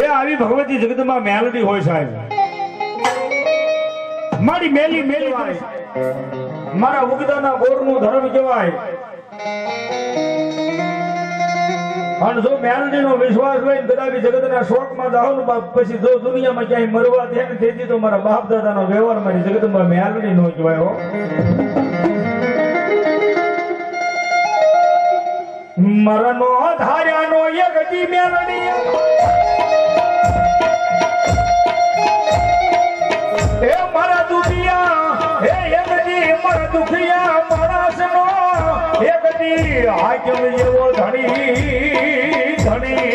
એ આવી ભગવતી જગતમાં મેલડી હોય સાહેબ. મારી મેલી મેલી મારા ઉગદાના ગોરનું ધર્મ કહેવાય. અને જો મેલડી નો વિશ્વાસ લઈને કદાચ જગતના શોકમાં જાઓ ને બાપ, પછી જો દુનિયામાં ક્યાંય મરવા દે ને તેથી તો મારા બાપ દાદાનો વ્યવહાર મારી જગતમાં મેલડી નો કહેવાય મરનો ધાર્યાનો એક જી મેલડી. હે મારા દુખિયા હે એકજી મારા દુખિયા માણસનો એકજી હાકમ જેવો ધણી ધણી.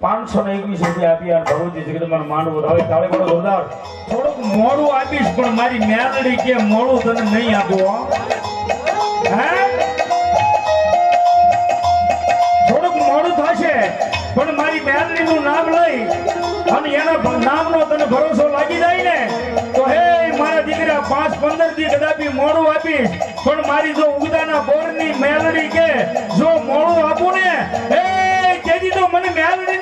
પાંચસો ને એકવીસ રૂપિયા આપી અને ભગવતી જગદમાં માંડવું હવે તાળે પડો જોરદાર. થોડુંક મોડું આપીશ, પણ મારી મેલડી કે મોડું તને નહીં આપું, હો. થોડુંક મોડું થશે, પણ મારી મેલડીનું નામ લઈ અને એના નામનો તને ભરોસો લાગી જાય ને, તો હે મારા દીકરા, પાંચ પંદરથી કદાપી મોડું આપીશ, પણ મારી જો ઉગદાના બોરની મેલડી કે જો મોડું આપું ને, હે, કેજી તો મને મેલડીને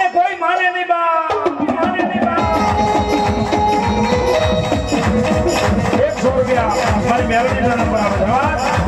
મેલડીનો નંબર આવે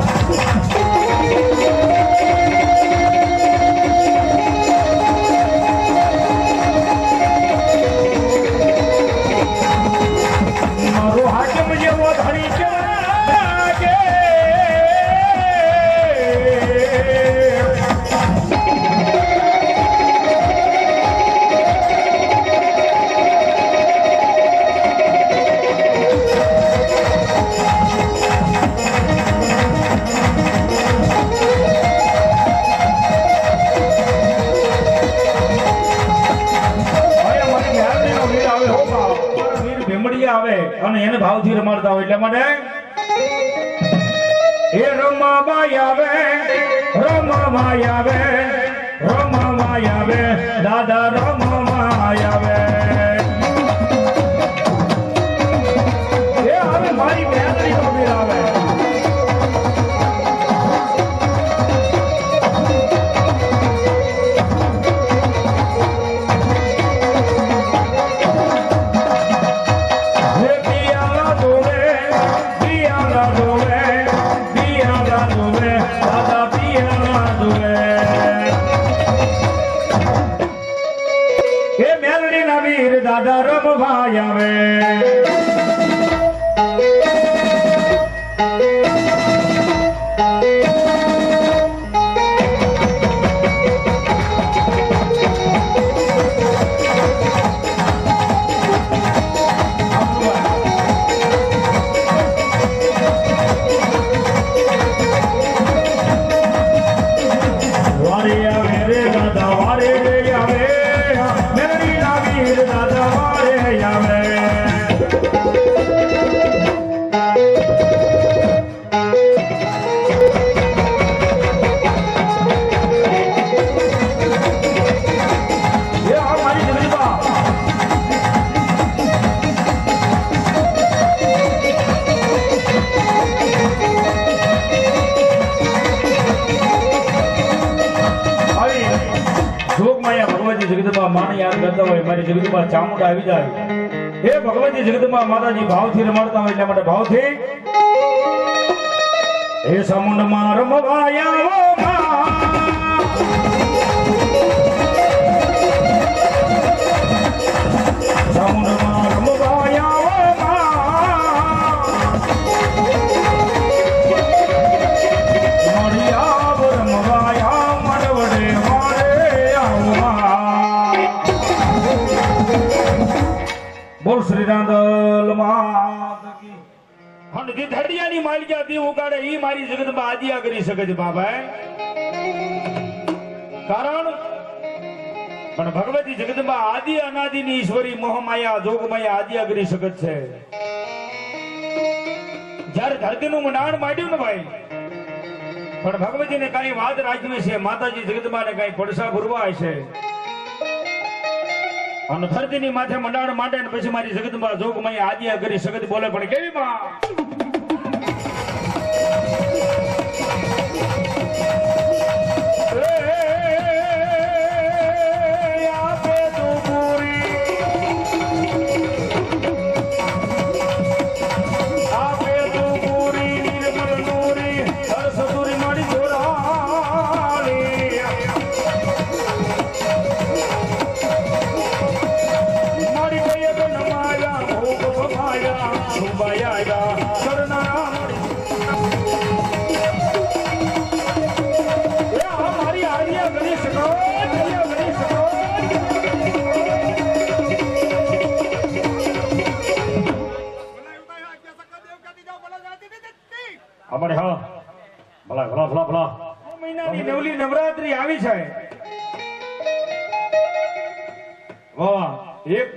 રમાબાઈ આવે રમાબાઈ આવે દાદા રમાબાઈ માને યાદ કરતા હોય, મારી જગતમાં ચામુંડા આવી જાય. હે ભગવતી જગતમાં માતાજી ભાવથી રમાડતા હોય, એટલા માટે ભાવથી હે સમુંડમાં રમવાયા હંડથી ધડિયાની માલિકા દી ઉગાડે એ મારી જગતમાં આદિયા કરી શકે છે બાબા કારણ, પણ ભગવતી જગતમાં આદિ અનાદિની ઈશ્વરી મોહમાયા, જોગમાયા આદિયા કરી શકે છે. જ્યારે ધરતીનું મંડાણ માંડ્યું ને ભાઈ, પણ ભગવતીને કઈ વાત રાખવી છે, માતાજી જગતમાં ને કઈ પડસા ભરવા છે. અને ધરતીની માથે મંડાણ માંડે પછી મારી જગતમાં જોગમાયા, આદિયા કરી શકત બોલે, પણ કેવી માં એ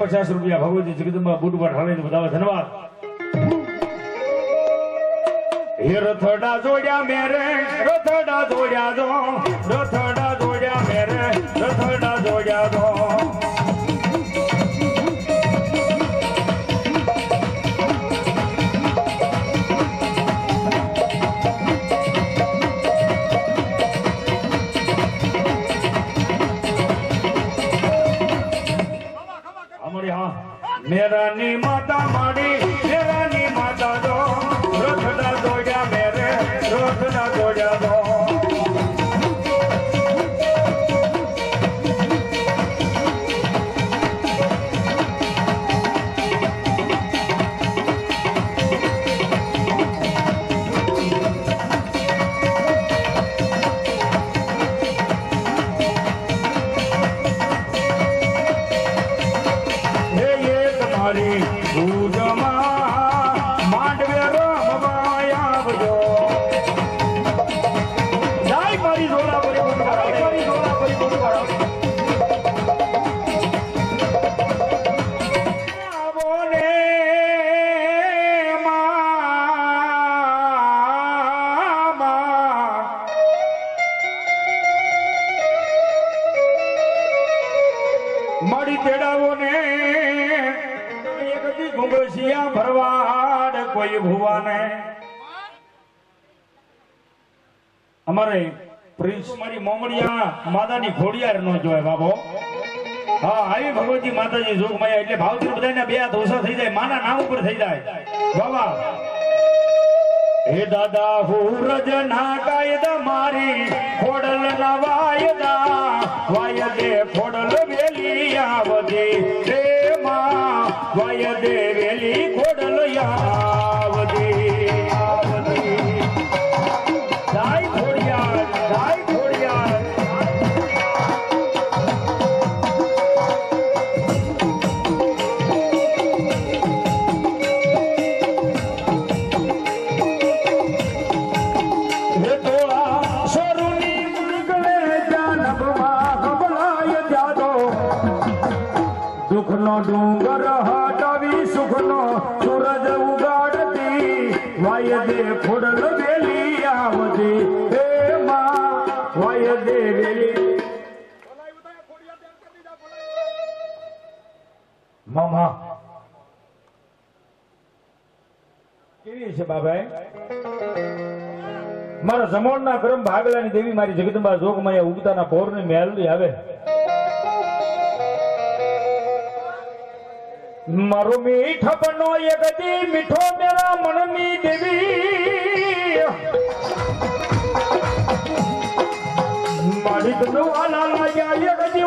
પચાસ રૂપિયા ભગવતી જગદંબા બુટવાર ઢાળીને બતાવે ધન્યવાદ. હે રથડા જોડ્યા મેરે, રથડા જોડ્યા જો, રથડા મોમડિયા માતાની ઘોડિયાર નો જોય બાબો હા, આવી ભગવતી માતાજી જોગમાયા એટલે ભાવથી બધાને બે હાથ થઈ જાય, માના નામ ઉપર થઈ જાય. બાબા. હે દાદા હુરજ ના કાયદા મારી ખોડલ ના વાયદા, વાયદે ખોડલ ડુંગર હટાવી સુખનો સૂરજ ઉગાડતી. વાયદે ફોડલ વેલી આવતી હે માં, વાયદે વેલી. મામા. કેવી છે બાબાએ? મારા જમોણના ક્રમ ભાગલાની દેવી મારી જગદંબા જોગમાયા ઉગતાના પૌર્ણિમે મેલડી આવે. મારો મીઠ બનો એક દી મીઠો મેરા મનની દેવી. મારી તનવાલા લાગ્યા એક દી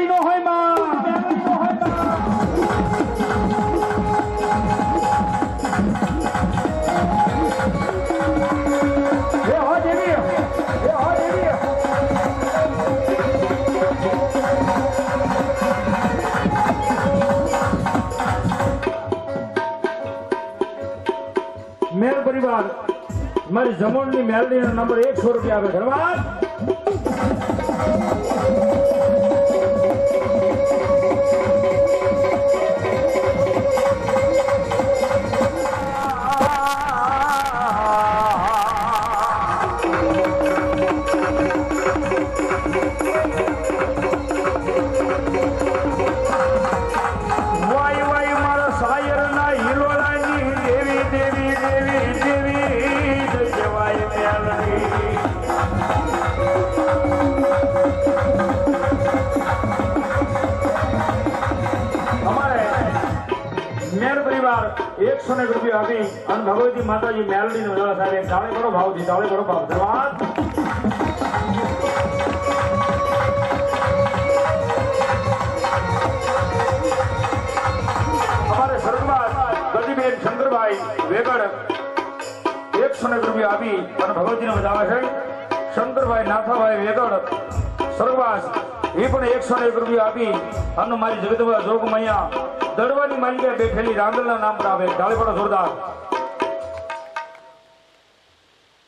મેલડી નો હોયમાં મેલડી નો હોયમાં મેર પરિવાર મારી જમણની મેલડીનો નંબર એકસો રૂપિયા આવે ધન્યવાદ માતાજી મેલડી નો સાહેબ તાળે કરો ભાવથી તાળે કરો ભાવ. ધન્યવાદ. અમારે રૂપિયા આપી અને ભગવતીને શંકરભાઈ નાથાભાઈ વેગડ સ્વર્ગવાસ એ પણ એકસો ને એક રૂપિયા આપી. અને મારી જગતવા જોગમૈયા દડવાની માલિકા બેઠેલી રાંદલના નામ પર આવે. ઢાળીપડો જોરદાર.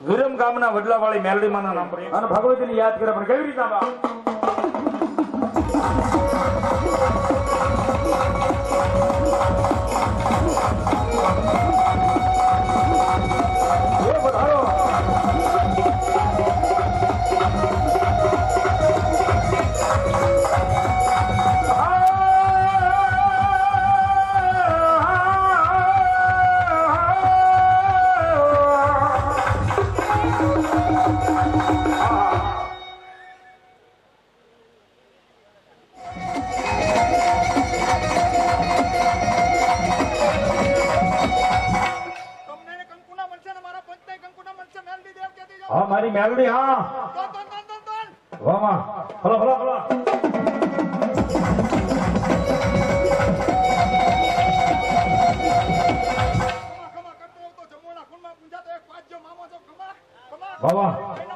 વિરમ ગામના વડલાવાળી મેલડીમાના નામ પર. અને ભગવતીને યાદ કરે પણ કેવી રીતના મારી મેલડી, હા. વાહ હલો હલો હલો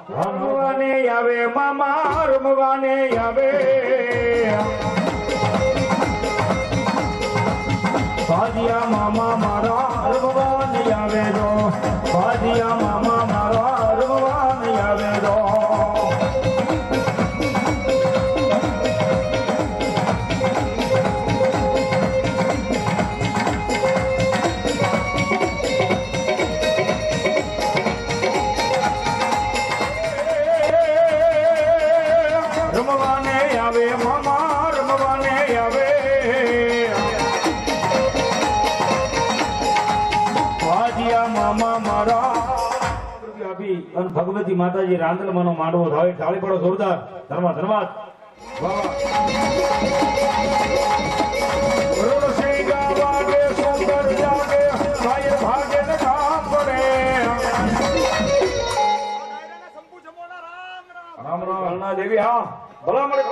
રમવાને આવે, મામા, રમવાને આવે. ભાજિયા મામા મારા રમવાને આવે જો. ભાજિયા મામા મારા માતાજી રાંદલમાંનો માંડવો થાય ઢાળી પડો જોરદાર ધર્મા જમવાના રામ રામ. દેવી હા ભલા મળે.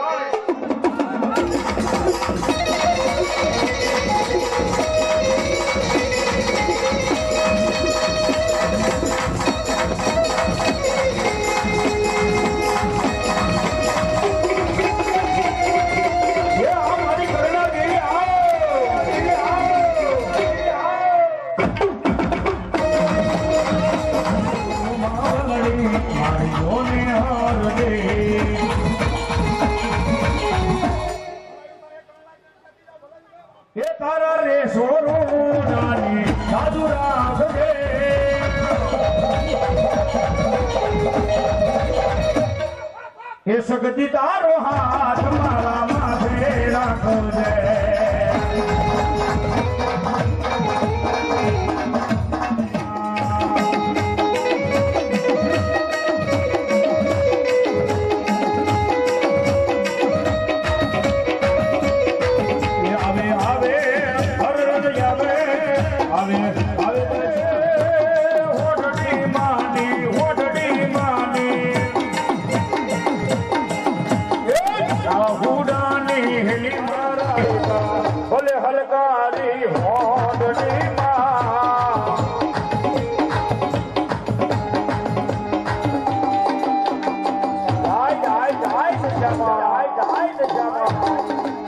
behind the drum.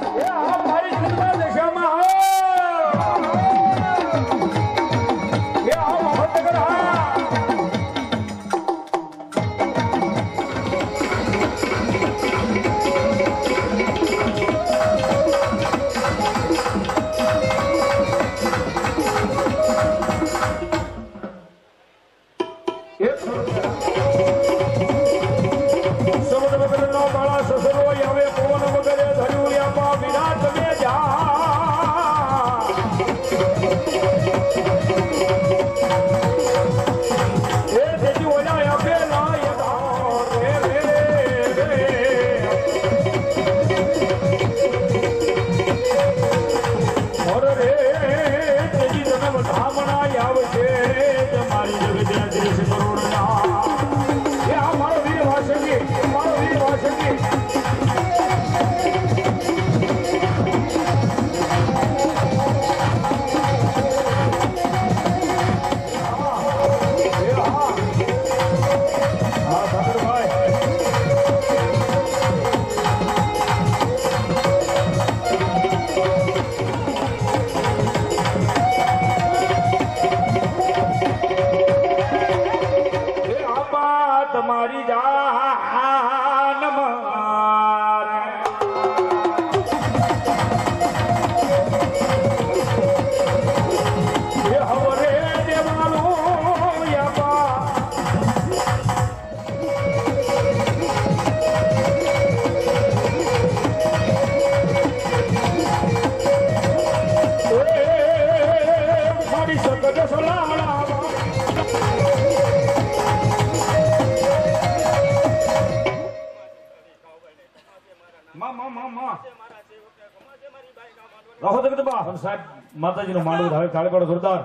આમ સાહેબ, માતાજીનું માંડવું હવે થાળી પાડો જોરદાર.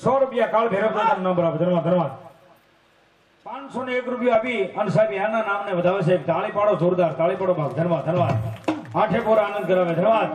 સો રૂપિયા કાળ ભેરવ દાદા નંબર આપો ધર્મા ધનવાદ પાંચસો ને એક રૂપિયા આપી અને સાહેબ, એના નામને વધાવે છે. તાળી પાડો જોરદાર તાળી પાડો ભાગ ધન્યવાદ ધન્યવાદ. આઠે પોરા આનંદ કરાવે ધનવાદ